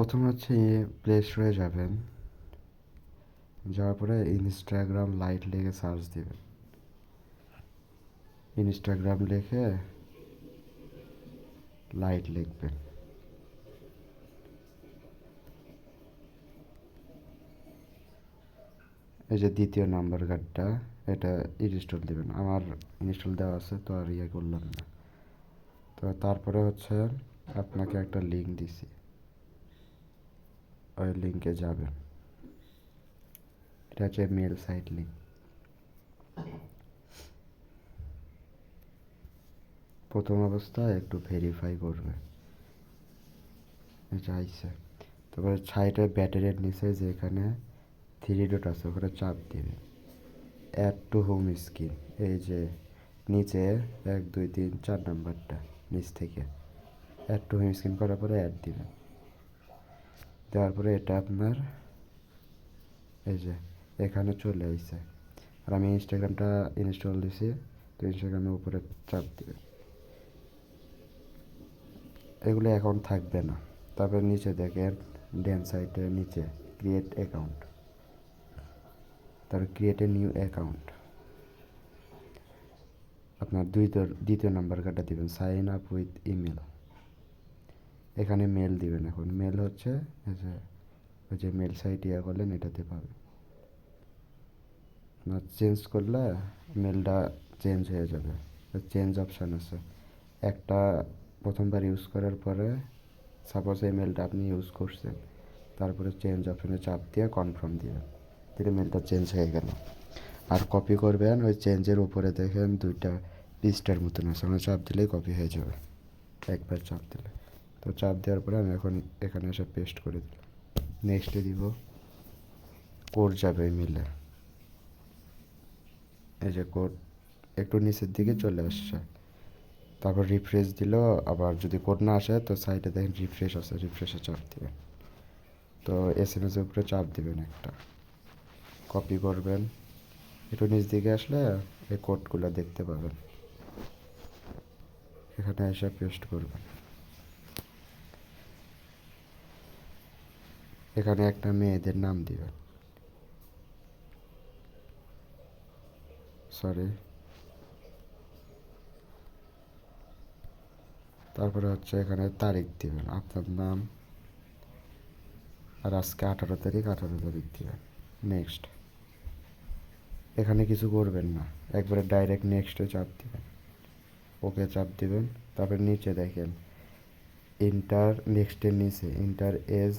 প্রথম হচ্ছে প্লে স্টোরে যাবেন। যাওয়ার পরে ইনস্টাগ্রাম লাইট লিখে সার্চ দিবেন। ইনস্টাগ্রাম লিখে লাইট লিখবেন। এই যে দ্বিতীয় নাম্বার কার্ডটা এটা ইনস্টল দেবেন। আমার ইনস্টল দেওয়া আছে, তো আর ইয়ে করলাম না। তো তারপরে হচ্ছে আপনাকে একটা লিঙ্ক দিছি। ওই লিঙ্কে যাবেন এটা হচ্ছে মেল সাইট লিঙ্ক প্রথম অবস্থায় একটু ভেরিফাই করবে। চাইছে তারপরে সাইডে ব্যাটারির নিচে যেখানে থ্রি ডট আছে, ওখানে চাপ দিবে। অ্যাড টু হোম স্ক্রিন এই যে নিচে এক, দুই, তিন, চার নাম্বারটা, নিচ থেকে। অ্যাড টু হোম স্ক্রিন করার পরে অ্যাড দিবেন দেওয়ার পরে এটা আপনার এই যে এখানে চলে আসছে আর আমি ইনস্টাগ্রামটা ইনস্টল দিছি, তো ইনস্টাগ্রামের উপরে চাপ দিবে এগুলো অ্যাকাউন্ট থাকবে না। তারপর নিচে দেখেন ড্যান সাইডের নিচে ক্রিয়েট অ্যাকাউন্ট তারপর ক্রিয়েট এ নিউ অ্যাকাউন্ট আপনার দুই দ্বিতীয় নাম্বার কার্ডটা দিবেন সাইন আপ উইথ ইমেল এখানে মেল দিবেন এখন। মেল হচ্ছে ওই যে মেল সাইট ইয়ে করলেন, এটাতে আপনার চেঞ্জ করলে মেলটা চেঞ্জ হয়ে যাবে। চেঞ্জ অপশান আছে। একটা প্রথমবার ইউজ করার পরে সাপোজ এই মেলটা আপনি ইউজ করছেন, তারপরে চেঞ্জ অপশানে চাপ দিয়ে কনফার্ম দিবেন। দিলে মেলটা চেঞ্জ হয়ে গেল। আর কপি করবেন, ওই চেঞ্জের উপরে দেখেন দুইটা পিসটার মতন আছে। ওখানে চাপ দিলেই কপি হয়ে যাবে। একবার চাপ দিলে। তো চাপ দেওয়ার পরে আমি এখন এখানে এসে পেস্ট করে দিলাম। নেক্সটে দিব কোড যাবে মিলে এই যে কোড একটু নিচের দিকে চলে আসছে। তারপর রিফ্রেশ দিল, আবার যদি কোড না আসে তো সাইডে দেখেন রিফ্রেশ আছে রিফ্রেশে চাপ দিবেন। তো এস এম এসের উপরে চাপ দিবেন একটা। কপি করবেন। একটু নিচ দিকে আসলে এই কোডগুলো দেখতে পাবেন। এখানে এসে পেস্ট করবেন। এখানে একটা মেয়েদের নাম দিবেন। সরি তারপরে হচ্ছে এখানে তারিখ দিবেন। আপনার নাম আর আজকে আঠারো তারিখ আঠারো তারিখ দিবেন। নেক্সট এখানে কিছু করবেন না। একবারে ডাইরেক্ট নেক্সটে চাপ দিবেন। ওকে চাপ দিবেন। তারপরে নিচে দেখেন। ইন্টার নেক্সটের নিচে। ইন্টার এজ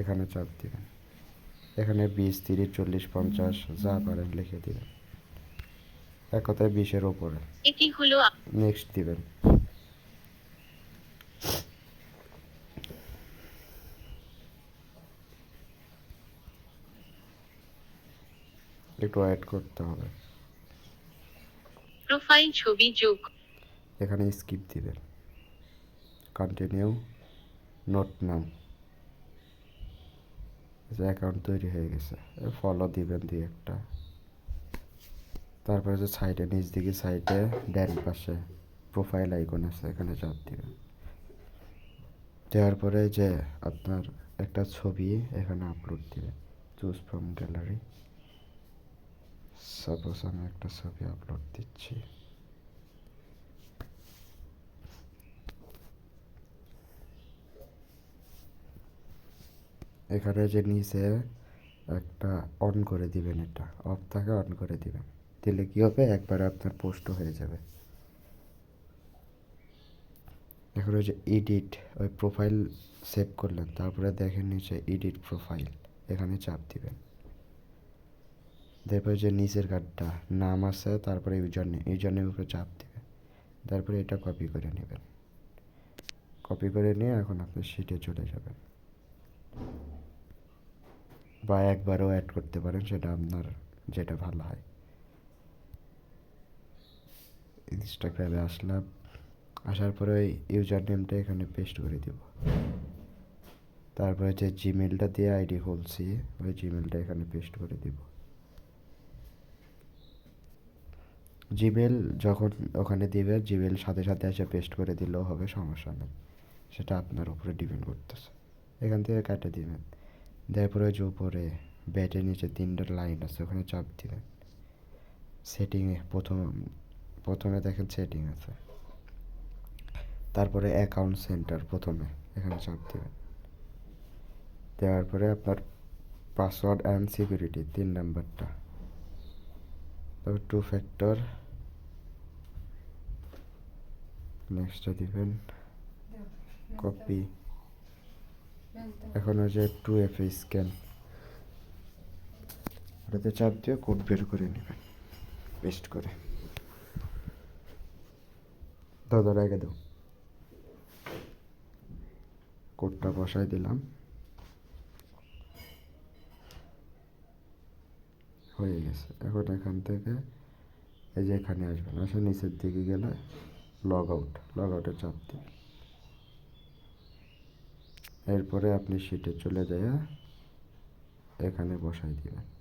এখানে চাপ দিবেন এখানে বিশ তিরিশ চল্লিশ পঞ্চাশ যা পারেন লিখে দিবেন। এক কথায় বিশের ওপরে। এটি হলো নেক্সট দিবেন। একটু অ্যাড করতে হবে। প্রোফাইল ছবি যোগ। এখানে স্কিপ দিবেন। কন্টিনিউ নোট নাম যে অ্যাকাউন্ট তৈরি হয়ে গেছে ফলো দিবেন দিয়ে একটা। তারপরে যে সাইডে নিচ দিকে সাইডে ডান পাশে প্রোফাইল আইকন আছে, এখানে চাপ দিবেন। দেওয়ার পরে যে আপনার একটা ছবি এখানে আপলোড দিবেন চুজ ফ্রম গ্যালারি সাপোজ আমি একটা ছবি আপলোড দিচ্ছি। এখানে যে নিচে একটা অন করে দিবেন এটা অফ থাকে অন করে দিবেন। দিলে কি হবে? একবারে আপনার পোস্ট হয়ে যাবে। এখন যে এডিট ওই প্রোফাইল সেভ করলেন, তারপরে দেখেন নিচে এডিট প্রোফাইল এখানে চাপ দিবেন। তারপরে যে নিচের কার্ডটা নাম আছে, তারপরে ইউজার নেম ইউজার নেমের উপরে চাপ দিবেন। তারপরে এটা কপি করে নেবেন। কপি করে নিয়ে এখন আপনি সিটে চলে যাবেন। বা একবারও অ্যাড করতে পারেন, সেটা আপনার যেটা ভালো হয়। ইনস্টাগ্রামে আসলাম, আসার পরে ওই ইউজার নেমটা এখানে পেস্ট করে দিব। তারপরে যে জিমেলটা দিয়ে আইডি খুলছি, ওই জিমেলটা এখানে পেস্ট করে দিব। জিমেল যখন ওখানে দিবে জিমেল সাথে সাথে এসে পেস্ট করে দিলেও হবে, সমস্যা নেই। সেটা আপনার উপরে ডিপেন্ড করতেছে। এখান থেকে কাটে দিবেন। দেওয়ার পরে ওই যে উপরে ব্যাটের নিচে তিনটা লাইন আছে ওখানে চাপ দিবেন সেটিংয়ে প্রথম প্রথমে দেখেন সেটিং আছে। তারপরে অ্যাকাউন্ট সেন্টার প্রথমে এখানে চাপ দিবেন দেওয়ার পরে আপনার পাসওয়ার্ড অ্যান্ড সিকিউরিটি তিন নাম্বারটা। তারপর টু ফ্যাক্টর নেক্সটটা দিবেন। কপি এখন যে টু এফ এ স্ক্যান ওটাতে চাপ দিয়ে কোড বের করে নেবেন পেস্ট করে। দাও রেখে দাও। কোডটা বসাই দিলাম। হয়ে গেছে। এখন এখান থেকে এই যে এখানে আসবেন, আসে নিচের দিকে গেলে লগ আউট লগ আউটে চাপ দিন এরপরে আপনি সিটে চলে যায় এখানে বসাই দিবেন।